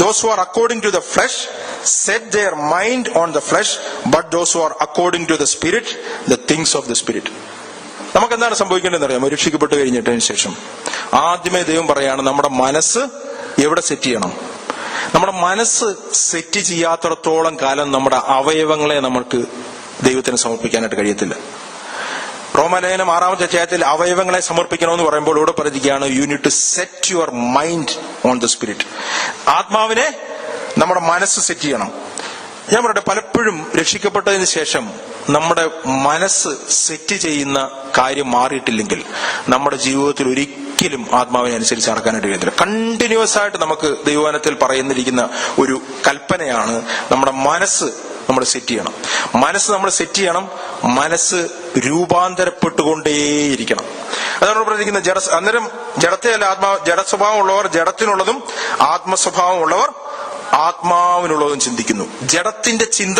Those who are according to the flesh set their mind on the flesh but those who are according to the spirit the things of the spirit. നമുക്ക് എന്താണ് സംഭവിക്കേണ്ടതെന്ന് അറിയാം രക്ഷിക്കപ്പെട്ട് കഴിഞ്ഞിട്ടതിന് ശേഷം. ആദ്യമേ ദൈവം പറയാണ് നമ്മുടെ മനസ്സ് എവിടെ സെറ്റ് ചെയ്യണം? നമ്മുടെ മനസ്സ് സെറ്റ് ചെയ്യാത്തടത്തോളം കാലം നമ്മുടെ അവയവങ്ങളെ നമുക്ക് ദൈവത്തിന് സമർപ്പിക്കാനായിട്ട് കഴിയത്തില്ല. റോമലേനം ആറാമത്തെ അധ്യായത്തിൽ അവയവങ്ങളെ സമർപ്പിക്കണമെന്ന് പറയുമ്പോൾ ഇവിടെ പറയുകയാണ് you need to set your mind on the spirit ആത്മാവിനെ നമ്മുടെ മനസ്സ് സെറ്റ് ചെയ്യണം. ഞാൻ പറയട്ടെ പലപ്പോഴും രക്ഷിക്കപ്പെട്ടതിന് ശേഷം നമ്മുടെ മനസ്സ് സെറ്റ് ചെയ്യുന്ന കാര്യം മാറിയിട്ടില്ലെങ്കിൽ നമ്മുടെ ജീവിതത്തിൽ ഒരിക്കലും ആത്മാവിനെ അനുസരിച്ച് നടക്കാനായിട്ട് കഴിയത്തില്ല. കണ്ടിന്യൂസ് ആയിട്ട് നമുക്ക് ദൈവവനത്തിൽ പറയുന്നിരിക്കുന്ന ഒരു കൽപ്പനയാണ് നമ്മുടെ മനസ്സ് നമ്മൾ സെറ്റ് ചെയ്യണം. മനസ്സ് നമ്മൾ സെറ്റ് ചെയ്യണം മനസ്സ് രൂപാന്തരപ്പെട്ടുകൊണ്ടേയിരിക്കണം. അതാണ് പറഞ്ഞിരിക്കുന്നത് ജഡ അന്നേരം ജഡത്തെയല്ല ആത്മാ ജഡസ്വഭാവം ഉള്ളവർ ജഡത്തിനുള്ളതും ആത്മസ്വഭാവം ഉള്ളവർ ആത്മാവിനുള്ളതും ചിന്തിക്കുന്നു. ജഡത്തിന്റെ ചിന്ത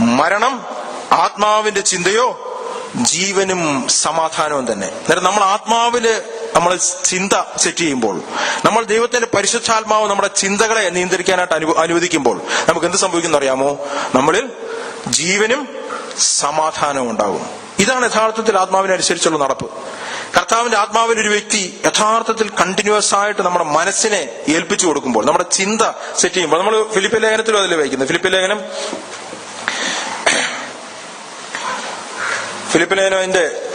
മരണം ആത്മാവിന്റെ ചിന്തയോ ജീവനും സമാധാനവും തന്നെ. അന്നേരം നമ്മൾ ആത്മാവിൽ നമ്മൾ ചിന്ത സെറ്റ് ചെയ്യുമ്പോൾ നമ്മൾ ദൈവത്തിന്റെ പരിശുദ്ധാത്മാവ് നമ്മുടെ ചിന്തകളെ നിയന്ത്രിക്കാനായിട്ട് അനു അനുവദിക്കുമ്പോൾ നമുക്ക് എന്ത് സംഭവിക്കുന്ന അറിയാമോ നമ്മളിൽ ജീവനും സമാധാനവും ഉണ്ടാകും ഇതാണ് യഥാർത്ഥത്തിൽ ആത്മാവിനനുസരിച്ചുള്ള നടപ്പ്. കർത്താവിന്റെ ആത്മാവിൽ ഒരു വ്യക്തി യഥാർത്ഥത്തിൽ കണ്ടിന്യൂസ് ആയിട്ട് നമ്മുടെ മനസ്സിനെ ഏൽപ്പിച്ചു കൊടുക്കുമ്പോൾ നമ്മുടെ ചിന്ത സെറ്റ് ചെയ്യുമ്പോൾ നമ്മൾ ഫിലിപ്പ് ലേഖനത്തിലും അതിൽ വായിക്കുന്നത് ഫിലിപ്പ് ലേഖനം ഫിലിപ്പ് ലേഖനത്തിന്റെ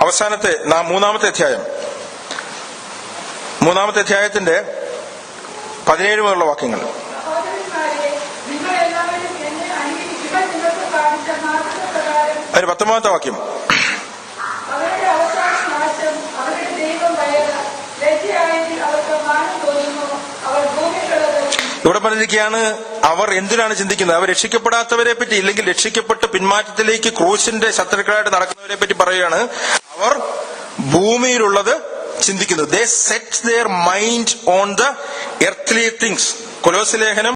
അവസാനത്തെ നാം മൂന്നാമത്തെ അധ്യായം. മൂന്നാമത്തെ അധ്യായത്തിന്റെ പതിനേഴ് മുതലുള്ള വാക്യങ്ങൾ. തോന്നുന്നു പത്തൊമ്പതാമത്തെ വാക്യം. ഇവിടെ പറഞ്ഞിരിക്കുകയാണ് അവർ എന്തിനാണ് ചിന്തിക്കുന്നത്? അവർ രക്ഷിക്കപ്പെടാത്തവരെ പറ്റി ഇല്ലെങ്കിൽ രക്ഷിക്കപ്പെട്ട് പിന്മാറ്റത്തിലേക്ക് ക്രൂശിന്റെ ശത്രുക്കളായിട്ട് നടക്കുന്നവരെ പറ്റി പറയുകയാണ്. അവർ ഭൂമിയിലുള്ളത് ചിന്തിക്കുന്നു. They set their mind on the earthly things കൊലോസ് ലേഖനം